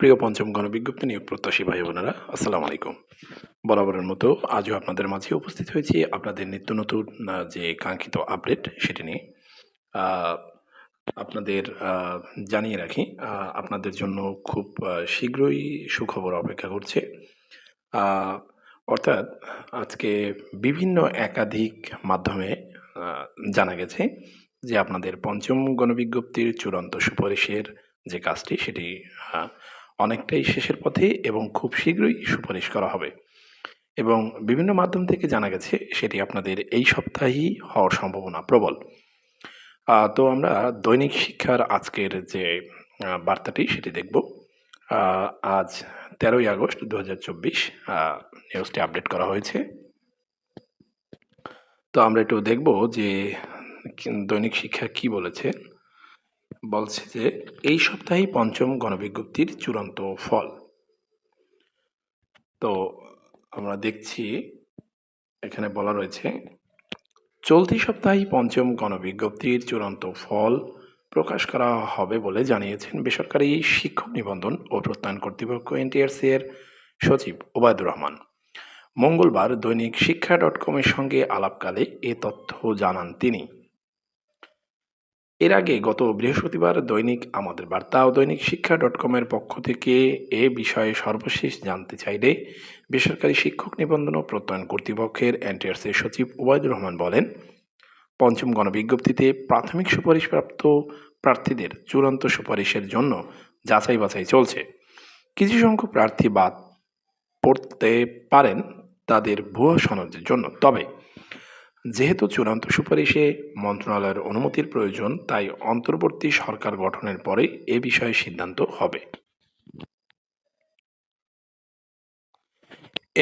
প্রিয় পঞ্চম গণবিজ্ঞপ্তি নিয়োগ প্রত্যাশী ভাই বোনেরা, আসসালামু আলাইকুম। বরাবরের মতো আজও আপনাদের মাঝে উপস্থিত হয়েছি আপনাদের নিত্য নতুন যে কাঙ্ক্ষিত আপডেট সেটি নিয়ে। আপনাদের জানিয়ে রাখি আপনাদের জন্য খুব শীঘ্রই সুখবর অপেক্ষা করছে। অর্থাৎ আজকে বিভিন্ন একাধিক মাধ্যমে জানা গেছে যে আপনাদের পঞ্চম গণবিজ্ঞপ্তির চূড়ান্ত সুপারিশের যে কাজটি সেটি অনেকটাই শেষের পথে এবং খুব শীঘ্রই সুপারিশ করা হবে। এবং বিভিন্ন মাধ্যম থেকে জানা গেছে, সেটি আপনাদের এই সপ্তাহেই হওয়ার সম্ভাবনা প্রবল। তো আমরা দৈনিক শিক্ষার আজকের যে বার্তাটি সেটি দেখব। আজ তেরোই আগস্ট দু হাজার চব্বিশ নিউজটি আপডেট করা হয়েছে। তো আমরা একটু দেখব যে, দৈনিক শিক্ষা কি বলেছে। বলছে যে, এই সপ্তাহেই পঞ্চম গণবিজ্ঞপ্তির চূড়ান্ত ফল। তো, আমরা দেখছি, এখানে বলা রয়েছে, চলতি সপ্তাহেই পঞ্চম গণবিজ্ঞপ্তির চূড়ান্ত ফল প্রকাশ করা হবে বলে জানিয়েছেন বেসরকারি শিক্ষক নিবন্ধন ও প্রত্যয়ন কর্তৃপক্ষ এনটিআরসি এর সচিব ওবায়দুর রহমান। মঙ্গলবার দৈনিক শিক্ষা ডট কমের সঙ্গে আলাপকালে এ তথ্য জানান তিনি। এর আগে গত বৃহস্পতিবার দৈনিক আমাদের বার্তা ও দৈনিক শিক্ষা ডট কমের পক্ষ থেকে এ বিষয়ে সর্বশেষ জানতে চাইলে বেসরকারি শিক্ষক নিবন্ধন ও প্রত্যয়ন কর্তৃপক্ষের এনটিআরসির সচিব ওবায়দুর রহমান বলেন, পঞ্চম গণবিজ্ঞপ্তিতে প্রাথমিক সুপারিশপ্রাপ্ত প্রার্থীদের চূড়ান্ত সুপারিশের জন্য যাচাই বাছাই চলছে। কিছু সংখ্যক প্রার্থী বাদ পড়তে পারেন তাদের ভুয়া সনদের জন্য। তবে যেহেতু চূড়ান্ত সুপারিশে মন্ত্রণালয়ের অনুমতির প্রয়োজন, তাই অন্তর্বর্তী সরকার গঠনের পরে এ বিষয়ে সিদ্ধান্ত হবে।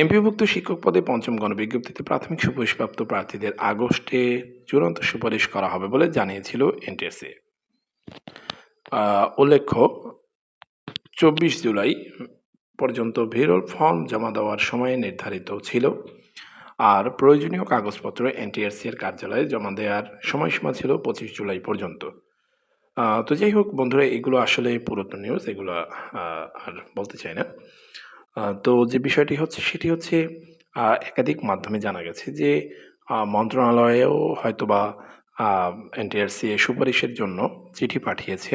এমপিভুক্ত শিক্ষক পদে পঞ্চম গণবিজ্ঞপ্তিতে প্রাথমিক সুপারিশপ্রাপ্ত প্রার্থীদের আগস্টে চূড়ান্ত সুপারিশ করা হবে বলে জানিয়েছিল এনটিএসএ উল্লেখ্য, চব্বিশ জুলাই পর্যন্ত ভিরল ফর্ম জমা দেওয়ার সময় নির্ধারিত ছিল। আর প্রয়োজনীয় কাগজপত্র এনটিআরসি এর কার্যালয়ে জমা দেওয়ার সময়সীমা ছিল পঁচিশ জুলাই পর্যন্ত। তো যাই হোক বন্ধুরা, এগুলো আসলে পুরাতন নিউজ এগুলো আর বলতে চাই না। তো যে বিষয়টি হচ্ছে, সেটি হচ্ছে একাধিক মাধ্যমে জানা গেছে যে মন্ত্রণালয়েও হয়তোবা এনটিআরসি সুপারিশের জন্য চিঠি পাঠিয়েছে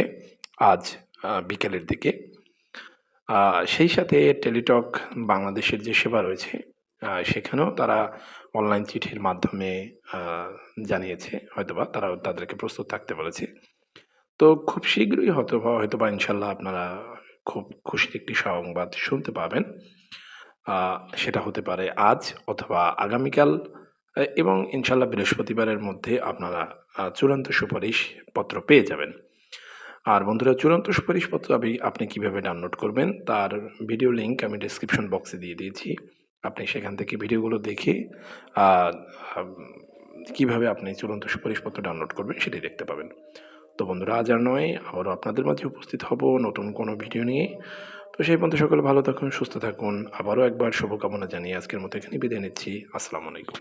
আজ বিকেলের দিকে। সেই সাথে টেলিটক বাংলাদেশের যে সেবা রয়েছে সেখানেও তারা অনলাইন চিঠির মাধ্যমে জানিয়েছে, হয়তোবা তারা তাদেরকে প্রস্তুত থাকতে বলেছে। তো খুব শীঘ্রই হয়তো বা হয়তো বা ইনশাল্লাহ আপনারা খুব খুশির একটি সংবাদ শুনতে পাবেন। সেটা হতে পারে আজ অথবা আগামীকাল এবং ইনশাল্লাহ বৃহস্পতিবারের মধ্যে আপনারা চূড়ান্ত সুপারিশ পত্র পেয়ে যাবেন। আর বন্ধুরা, চূড়ান্ত সুপারিশপত্র আপনি কীভাবে ডাউনলোড করবেন, তার ভিডিও লিঙ্ক আমি ডিসক্রিপশন বক্সে দিয়ে দিয়েছি। আপনি সেখান থেকে ভিডিওগুলো দেখে কীভাবে আপনি চূড়ান্ত সুপারিশপত্র ডাউনলোড করবেন সেটি দেখতে পাবেন। তো বন্ধুরা, আজ আর নয়, আবারও আপনাদের মাঝে উপস্থিত হব নতুন কোনো ভিডিও নিয়ে। তো সেই পর্যন্ত সকলে ভালো থাকুন, সুস্থ থাকুন। আবারও একবার শুভকামনা জানিয়ে আজকের মতো এখানে বিদায় নিচ্ছি। আসসালামু আলাইকুম।